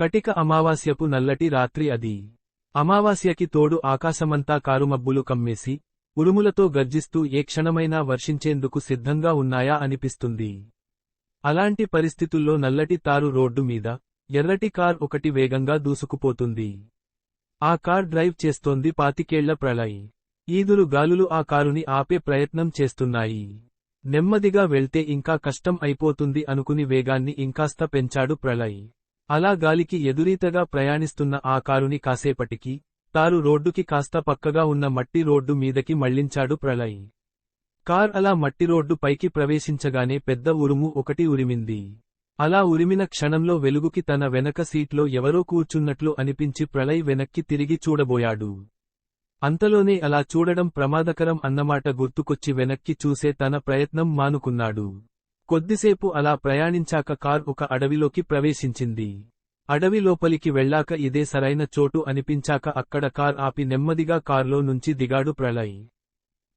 కటిక అమావాస్యపు నల్లటి రాత్రి అది. అమావాస్యకి తోడు ఆకాశమంతా కారుమబ్బులు కమ్మేసి ఉరుములతో గర్జిస్తూ ఏ క్షణమైనా వర్షించేందుకు సిద్ధంగా ఉన్నాయా అనిపిస్తుంది. అలాంటి పరిస్థితుల్లో నల్లటి తారు రోడ్డు మీద ఎర్రటి కార్ ఒకటి వేగంగా దూసుకుపోతుంది. ఆ కార్ డ్రైవ్ చేస్తోంది పాతికేళ్ళ ప్రళయ్. ఈదురు గాలులు ఆ కారుని ఆపే ప్రయత్నం చేస్తున్నాయి. నెమ్మదిగా వెళ్తే ఇంకా కష్టం అయిపోతుంది అనుకుని వేగాన్ని ఇంకాస్త పెంచాడు ప్రళయ్. అలా గాలికి ఎదురీతగా ప్రయాణిస్తున్న ఆ కారుని కాసేపటికి తారు రోడ్డుకి కాస్త పక్కగా ఉన్న మట్టి రోడ్డు మీదకి మళ్ళించాడు ప్రళయ్. కార్ అలా మట్టి రోడ్డు పైకి ప్రవేశించగానే పెద్ద ఉరుము ఒకటి ఉరిమింది. అలా ఉరిమిన క్షణంలో వెలుగుకి తన వెనక సీట్లో ఎవరో కూర్చున్నట్లు అనిపించి ప్రళయ్ వెనక్కి తిరిగి చూడబోయాడు. అంతలోనే అలా చూడడం ప్రమాదకరం అన్నమాట గుర్తుకొచ్చి వెనక్కి చూసే తన ప్రయత్నం మానుకున్నాడు. కొద్దిసేపు అలా ప్రయాణించాక కార్ ఒక అడవిలోకి ప్రవేశించింది. అడవి లోపలికి వెళ్ళాక ఇదే సరైన చోటు అనిపించాక అక్కడ కార్ ఆపి నెమ్మదిగా కార్లో నుంచి దిగాడు ప్రళయ్.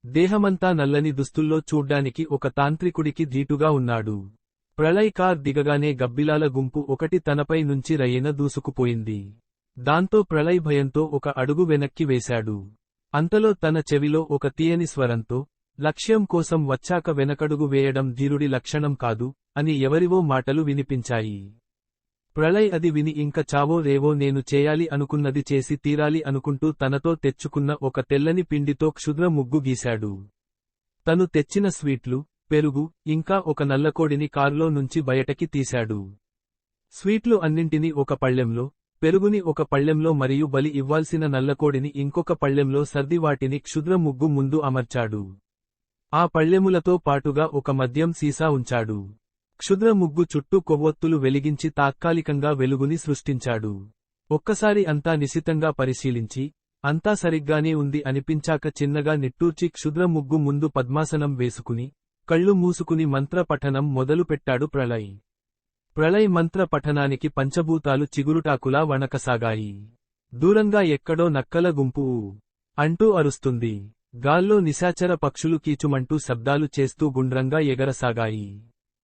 దేహమంతా నల్లని దుస్తుల్లో చూడ్డానికి ఒక తాంత్రికుడికి ధీటుగా ఉన్నాడు. ప్రళయ్ కార్ దిగగానే గబ్బిలాల గుంపు ఒకటి తనపై నుంచి రయ్యన దూసుకుపోయింది. దాంతో ప్రళయ్ భయంతో ఒక అడుగు వెనక్కి వేశాడు. అంతలో తన చెవిలో ఒక తీయని స్వరంతో లక్ష్యం కోసం వచ్చాక వెనకడుగు వేయడం ధీరుడి లక్షణం కాదు అని ఎవరివో మాటలు వినిపించాయి. ప్రళయ్ అది విని ఇంక చావో రేవో నేను చేయాలి అనుకున్నది చేసి తీరాలి అనుకుంటూ తనతో తెచ్చుకున్న ఒక తెల్లని పిండితో క్షుద్ర ముగ్గు గీశాడు. తను తెచ్చిన స్వీట్లు పెరుగు ఇంకా ఒక నల్లకోడిని కారులో నుంచి బయటకి తీశాడు. స్వీట్లు అన్నింటినీ ఒక పళ్ళెంలో పెరుగుని ఒక పళ్ళెంలో మరియు బలి ఇవ్వాల్సిన నల్లకోడిని ఇంకొక పళ్ళెంలో సర్ది వాటిని క్షుద్ర ముగ్గు ముందు అమర్చాడు. ఆ పళ్ళెములతో పాటుగా ఒక మద్యం సీసా ఉంచాడు. క్షుద్ర ముగ్గు చుట్టూ కొవ్వొత్తులు వెలిగించి తాత్కాలికంగా వెలుగుని సృష్టించాడు. ఒక్కసారి అంతా నిశితంగా పరిశీలించి అంతా సరిగ్గానే ఉంది అనిపించాక చిన్నగా నిట్టూర్చి క్షుద్ర ముగ్గు ముందు పద్మాసనం వేసుకుని కళ్ళు మూసుకుని మంత్ర పఠనం మొదలుపెట్టాడు ప్రళయ్. ప్రళయ్ మంత్ర పఠనానికి పంచభూతాలు చిగురుటాకులా వణకసాగాయి. దూరంగా ఎక్కడో నక్కల గుంపు అంటూ అరుస్తుంది. గాల్లో నిశాచర పక్షులు కీచుమంటూ శబ్దాలు చేస్తూ గుండ్రంగా ఎగరసాగాయి.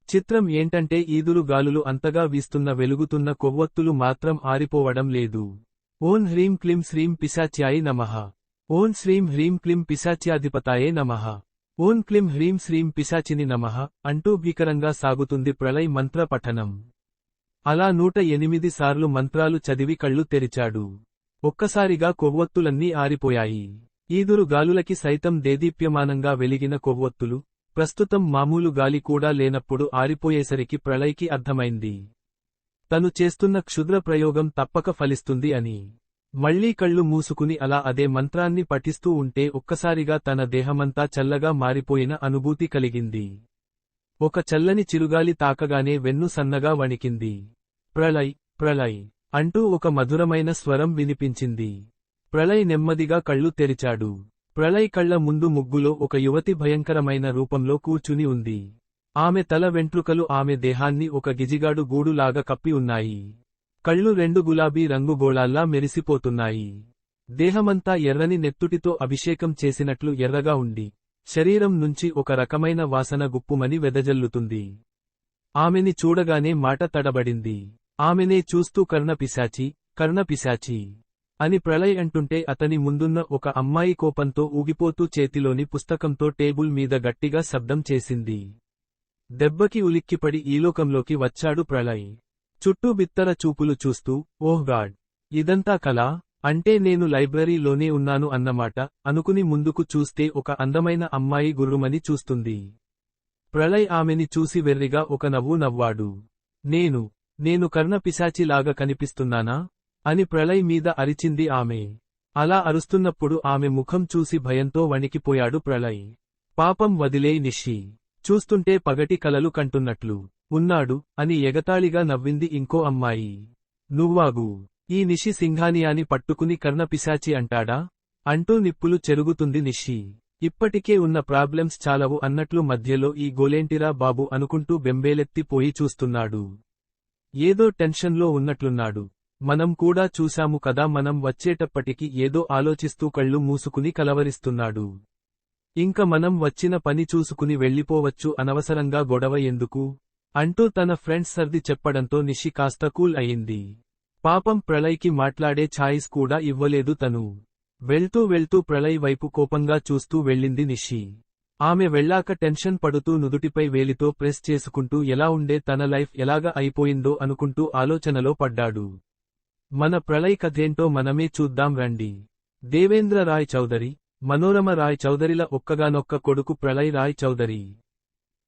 చిత్రం ఏంటంటే ఈదురు గాలులు అంతగా వీస్తున్న వెలుగుతున్న కొవ్వొత్తులు మాత్రం ఆరిపోవడం లేదు. ఓం హ్రీం క్లిం శ్రీం పిశాచ్యాయ నమః. ఓం శ్రీం హ్రీం క్లిం పిశాచ్యాధిపతాయే నమః. ఓం క్లిం హ్రీం శ్రీం పిశాచిని నమః అంటూ భీకరంగా సాగుతుంది ప్రళయ్ మంత్ర పఠనం. అలా నూట ఎనిమిది సార్లు మంత్రాలు చదివి కళ్ళు తెరిచాడు. ఒక్కసారిగా కొవ్వొత్తులన్నీ ఆరిపోయాయి. ఈదురు గాలులకి సైతం దేదీప్యమానంగా వెలిగిన కొవ్వొత్తులు ప్రస్తుతం మామూలు గాలి కూడా లేనప్పుడు ఆరిపోయేసరికి ప్రళయ్కి అర్థమైంది. తను చేస్తున్న క్షుద్ర ప్రయోగం తప్పక ఫలిస్తుంది అని. మళ్ళీ కళ్ళు మూసుకుని అలా అదే మంత్రాన్ని పఠిస్తూ ఉంటే ఒక్కసారిగా తన దేహమంతా చల్లగా మారిపోయిన అనుభూతి కలిగింది. ఒక చల్లని చిరుగాలి తాకగానే వెన్ను సన్నగా వణికింది. ప్రళయ్ ప్రళయ్ అంటూ ఒక మధురమైన స్వరం వినిపించింది. ప్రళయ్ నెమ్మదిగా కళ్ళు తెరిచాడు. ప్రళయ్ కళ్ళ ముందు ముగ్గులో ఒక యువతి భయంకరమైన రూపంలో కూర్చుని ఉంది. ఆమె తల వెంట్రుకలు ఆమె దేహాన్ని ఒక గిజిగాడు గూడులాగా కప్పి ఉన్నాయి. కళ్ళు రెండు గులాబీ రంగు గోళాల్లా మెరిసిపోతున్నాయి. దేహమంతా ఎర్రని నెత్తుటితో అభిషేకం చేసినట్లు ఎర్రగా ఉండి శరీరం నుంచి ఒక రకమైన వాసన గుప్పుమని వెదజల్లుతుంది. ఆమెని చూడగానే మాట తడబడింది. ఆమెనే చూస్తూ కర్ణపిశాచి కర్ణపిశాచి అని ప్రళయ్ అంటుంటే అతని ముందున్న ఒక అమ్మాయి కోపంతో ఊగిపోతూ చేతిలోని పుస్తకంతో టేబుల్ మీద గట్టిగా శబ్దం చేసింది. దెబ్బకి ఉలిక్కిపడి ఈలోకంలోకి వచ్చాడు ప్రళయ్. చుట్టూ బిత్తర చూపులు చూస్తూ ఓహ్ గాడ్! ఇదంతా కలా? అంటే నేను లైబ్రరీలోనే ఉన్నాను అన్నమాట? అనుకుని ముందుకు చూస్తే ఒక అందమైన అమ్మాయి గుర్రుమని చూస్తుంది. ప్రళయ్ ఆమెని చూసి వెర్రిగా ఒక నవ్వు నవ్వాడు. నేను నేను కర్ణ పిశాచిలాగా కనిపిస్తున్నానా? అని ప్రళయ్ మీద అరిచింది ఆమె. అలా అరుస్తున్నప్పుడు ఆమె ముఖం చూసి భయంతో వణికిపోయాడు ప్రళయ్. పాపం వదిలే నిషి. చూస్తుంటే పగటి కలలు కంటున్నట్లు. ఉన్నాడు అని ఎగతాళిగా నవ్వింది ఇంకో అమ్మాయి. నువ్వాగు. ఈ నిషి సింఘానియాని పట్టుకుని కర్ణపిశాచి అంటాడా? అంటూ నిప్పులు చెరుగుతుంది నిషి. ఇప్పటికే ఉన్న ప్రాబ్లమ్స్ చాలవు అన్నట్లు మధ్యలో ఈ గోలేంటిరా బాబు అనుకుంటూ బెంబేలెత్తిపోయి చూస్తున్నాడు. ఏదో టెన్షన్లో ఉన్నట్లున్నాడు. మనం కూడా చూశాము కదా మనం వచ్చేటప్పటికి ఏదో ఆలోచిస్తూ కళ్ళు మూసుకుని కలవరిస్తున్నాడు. ఇంక మనం వచ్చిన పని చూసుకుని వెళ్ళిపోవచ్చు అనవసరంగా గొడవ ఎందుకు? అంటూ తన ఫ్రెండ్స్ సర్ది చెప్పడంతో నిషి కాస్త కూల్ అయింది. పాపం ప్రళయ్కి మాట్లాడే ఛాయిస్ కూడా ఇవ్వలేదు తను. వెళ్తూ వెళ్తూ ప్రళయ్ వైపు కోపంగా చూస్తూ వెళ్ళింది నిషి. ఆమె వెళ్ళాక టెన్షన్ పడుతూ నుదుటిపై వేలితో ప్రెస్ చేసుకుంటూ ఎలా ఉండే తన లైఫ్ ఎలాగ అయిపోయిందో అనుకుంటూ ఆలోచనలో పడ్డాడు. మన ప్రళయ్ కథేంటో మనమే చూద్దాం రండి. దేవేంద్ర రాయ్ చౌదరి మనోరమ రాయ్ చౌదరిల ఒక్కగానొక్క కొడుకు ప్రళయ్ రాయ్ చౌదరి.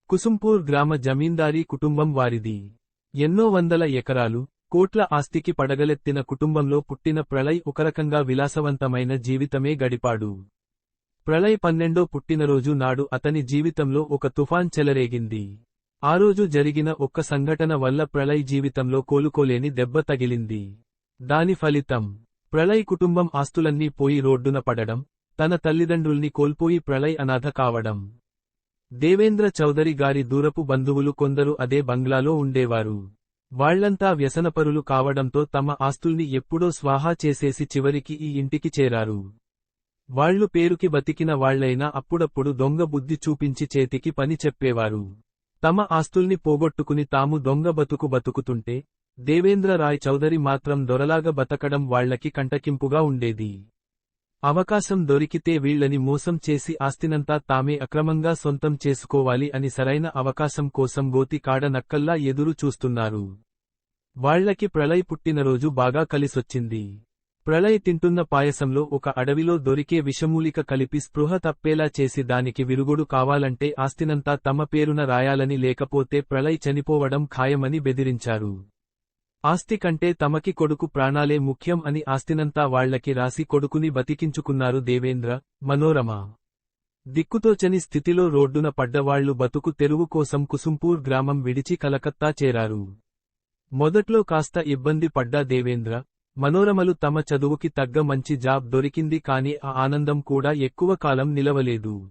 కుసుంపూర్ గ్రామ జమీందారీ కుటుంబం వారిది. ఎన్నో వందల ఎకరాలు కోట్ల ఆస్తికి పడగలెత్తిన కుటుంబంలో పుట్టిన ప్రళయ్ ఒకరకంగా విలాసవంతమైన జీవితమే గడిపాడు. ప్రళయ్ పన్నెండో పుట్టినరోజు నాడు అతని జీవితంలో ఒక తుఫాన్ చెలరేగింది. ఆ రోజు జరిగిన ఒక్క సంఘటన వల్ల ప్రళయ్ జీవితంలో కోలుకోలేని దెబ్బ తగిలింది. దాని ఫలితం ప్రళయ్ కుటుంబం ఆస్తులన్నీ పోయి రోడ్డున పడడం తన తల్లిదండ్రుల్ని కోల్పోయి ప్రళయ్ అనాథ కావడం. దేవేంద్ర చౌదరి గారి దూరపు బంధువులు కొందరు అదే బంగ్లాలో ఉండేవారు. వాళ్ళంతా వ్యసనపరులు కావడంతో తమ ఆస్తుల్ని ఎప్పుడో స్వాహా చేసేసి చివరికి ఈ ఇంటికి చేరారు. వాళ్ళు పేరుకి బతికిన వాళ్ళైనా అప్పుడప్పుడు దొంగ బుద్ధి చూపించి చేతికి పని చెప్పేవారు. తమ ఆస్తుల్ని పోగొట్టుకుని తాము దొంగ బతుకు బతుకుతుంటే దేవేంద్ర రాయ్ చౌదరి మాత్రం దొరలాగా బతకడం వాళ్ళకి కంటకింపుగా ఉండేది. అవకాశం దొరికితే వీళ్ళని మోసం చేసి ఆస్తినంతా తామే అక్రమంగా సొంతం చేసుకోవాలి అని సరైన అవకాశం కోసం గోతి కాడ నక్కల్లా ఎదురు చూస్తున్నారు. వాళ్ళకి ప్రళయ్ పుట్టినరోజు బాగా కలిసొచ్చింది. ప్రళయ్ తింటున్న పాయసంలో ఒక అడవిలో దొరికే విషమూలిక కలిపి స్పృహ తప్పేలా చేసి దానికి విరుగుడు కావాలంటే ఆస్తినంతా తమ పేరున రాయాలని లేకపోతే ప్రళయ్ చనిపోవడం ఖాయమని బెదిరించారు. ఆస్తి కంటే తమకి కొడుకు ప్రాణాలే ముఖ్యం అని ఆస్తినంతా వాళ్ళకి రాసి కొడుకుని బతికించుకున్నారు దేవేంద్ర మనోరమ. దిక్కుతోచని స్థితిలో రోడ్డున పడ్డవాళ్ళు బతుకు తెరువు కోసం కుసుంపూర్ గ్రామం విడిచి కలకత్తా చేరారు. మొదట్లో కాస్త ఇబ్బంది పడ్డా దేవేంద్ర మనోరమలు తమ చదువుకి తగ్గ మంచి జాబ్ దొరికింది కాని ఆ ఆనందం కూడా ఎక్కువ కాలం నిలవలేదు.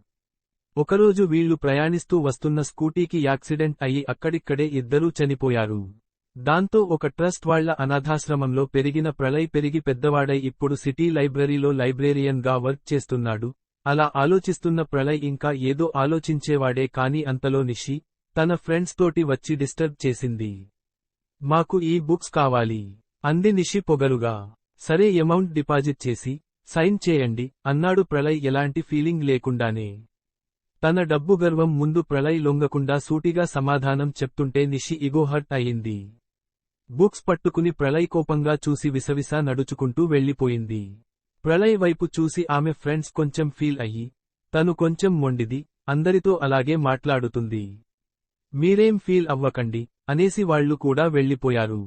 ఒకరోజు వీళ్ళు ప్రయాణిస్తూ వస్తున్న స్కూటీకి యాక్సిడెంట్ అయి అక్కడిక్కడే ఇద్దరూ చనిపోయారు. దాంతో ఒక ట్రస్ట్ వాళ్ళ అనాథాశ్రమంలో పెరిగిన ప్రళయ్ పెరిగి పెద్దవాడై ఇప్పుడు సిటీ లైబ్రరీలో లైబ్రేరియన్గా వర్క్ చేస్తున్నాడు. అలా ఆలోచిస్తున్న ప్రళయ్ ఇంకా ఏదో ఆలోచించేవాడే కాని అంతలో నిషి తన ఫ్రెండ్స్ తోటి వచ్చి డిస్టర్బ్ చేసింది. మాకు ఈ బుక్స్ కావాలి అంది నిషి పొగరుగా. సరే అమౌంట్ డిపాజిట్ చేసి సైన్ చేయండి అన్నాడు ప్రళయ్ ఎలాంటి ఫీలింగ్ లేకుండానే. తన డబ్బు గర్వం ముందు ప్రళయ్ లొంగకుండా సూటిగా సమాధానం చెప్తుంటే నిషి ఇగో హర్ట్ అయింది బుక్స్ పట్టుకుని ప్రళయ్ కోపంగా చూసి విసవిసా నడుచుకుంటూ వెళ్ళిపోయింది ప్రళయ్ వైపు చూసి ఆమె ఫ్రెండ్స్ కొంచెం ఫీల్ అయ్యి తను కొంచెం మొండిది అందరితో అలాగే మాట్లాడుతుంది. మీరేం ఫీల్ అవ్వకండి అనేసి వాళ్ళు కూడా వెళ్ళిపోయారు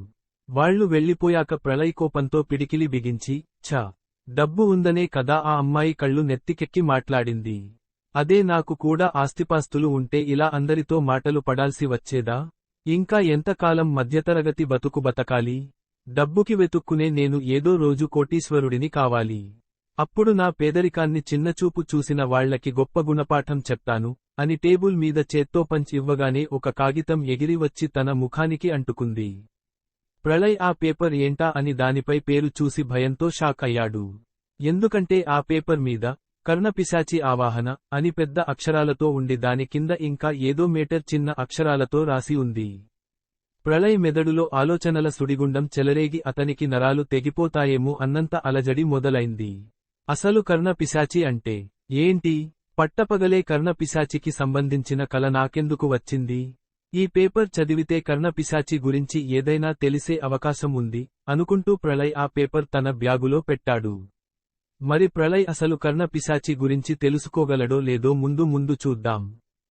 వాళ్ళు వెళ్ళిపోయాక ప్రళయ్ కోపంతో పిడికిలి బిగించి ఛ డబ్బు ఉందనే కదా ఆ అమ్మాయి కళ్ళు నెత్తికెక్కి మాట్లాడింది. అదే నాకు కూడా ఆస్తిపాస్తులు ఉంటే ఇలా అందరితో మాటలు పడాల్సి వచ్చేదా? ఇంకా ఎంతకాలం మధ్యతరగతి బతుకు బతకాలి? డబ్బుకి వెతుక్కునే నేను ఏదో రోజు కోటీశ్వరుడిని కావాలి. అప్పుడు నా పేదరికాన్ని చిన్నచూపు చూసిన వాళ్ళకి గొప్ప గుణపాఠం చెప్తాను అని టేబుల్ మీద చేత్తో పంచ్ ఇవ్వగానే ఒక కాగితం ఎగిరి వచ్చి తన ముఖానికి అంటుకుంది. ప్రళయ్ ఆ పేపర్ ఏంటా? అని దానిపై పేరు చూసి భయంతో షాక్ అయ్యాడు. ఎందుకంటే ఆ పేపర్ మీద కర్ణపిశాచి ఆవాహన అని పెద్ద అక్షరాలతో ఉండి దాని కింద ఇంకా ఏదో మీటర్ చిన్న అక్షరాలతో రాసి ఉంది. ప్రళయ్ మెదడులో ఆలోచనల సుడిగుండం చెలరేగి అతనికి నరాలు తెగిపోతాయేమో అన్నంత అలజడి మొదలైంది. అసలు కర్ణపిశాచి అంటే ఏంటి? పట్టపగలే కర్ణపిశాచికి సంబంధించిన కల నాకెందుకు వచ్చింది? ఈ పేపర్ చదివితే కర్ణపిశాచి గురించి ఏదైనా తెలిసే అవకాశం ఉంది అనుకుంటూ ప్రళయ్ ఆ పేపర్ తన బ్యాగులో పెట్టాడు. మరి ప్రళయ్ అసలు కర్ణ పిశాచి గురించి తెలుసుకోగలడో లేదో ముందు ముందు చూద్దాం.